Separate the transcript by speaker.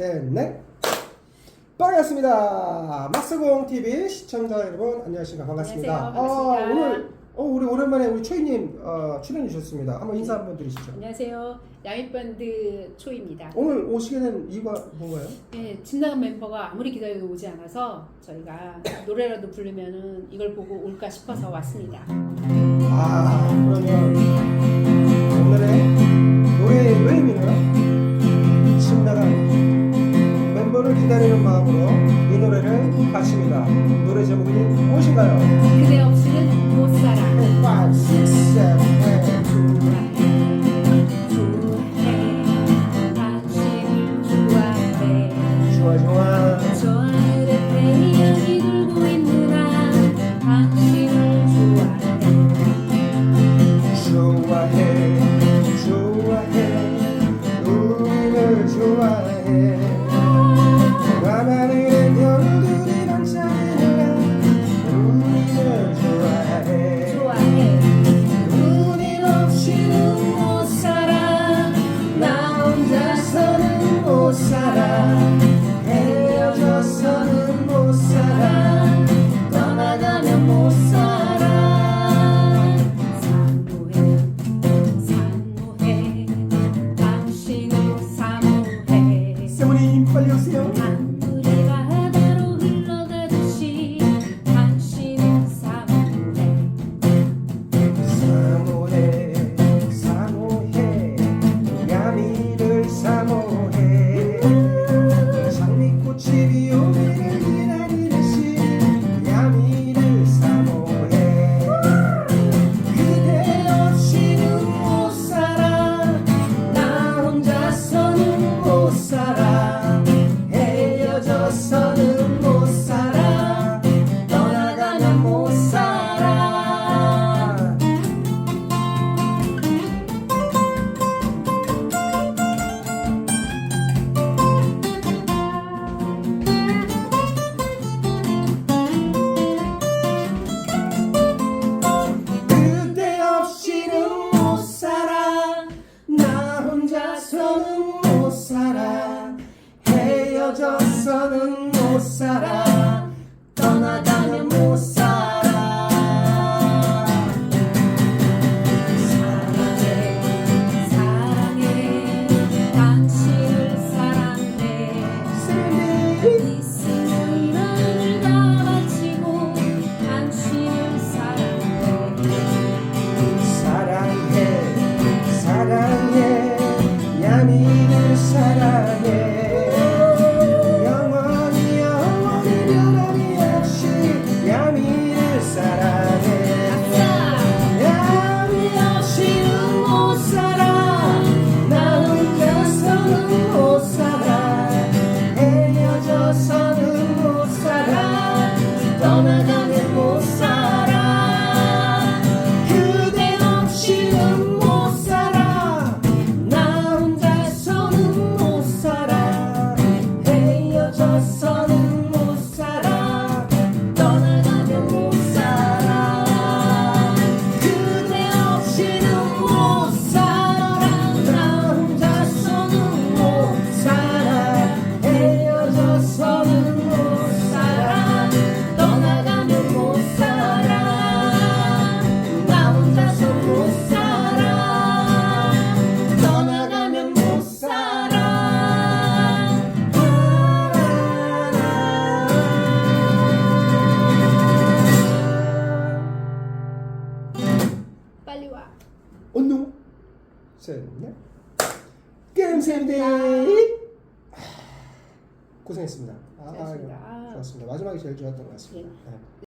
Speaker 1: 셋, 넷. 반갑습니다. 마스공 TV 시청자 여러분 안녕하십니까 반갑습니다.
Speaker 2: 안녕하세요, 반갑습니다.
Speaker 1: 아, 오늘 어, 우리 오랜만에 우리 초이님 어, 출연해 주셨습니다. 한번 인사 한번 드리시죠.
Speaker 2: 안녕하세요. 양이밴드 초입니다.
Speaker 1: 오늘 오시게는 이유가 뭔가요?
Speaker 2: 네, 진나간 멤버가 아무리 기다려도 오지 않아서 저희가 노래라도 부르면은 이걸 보고 올까 싶어서 왔습니다.
Speaker 1: 아 그러면 solución. sudden da da 써야 되나?
Speaker 2: 감사합니다.
Speaker 1: 고생했습니다. 아,
Speaker 2: 고생하셨습니다.
Speaker 1: 아, 좋았습니다. 마지막이 제일 좋았던 것 같습니다.
Speaker 2: 예.
Speaker 1: 네.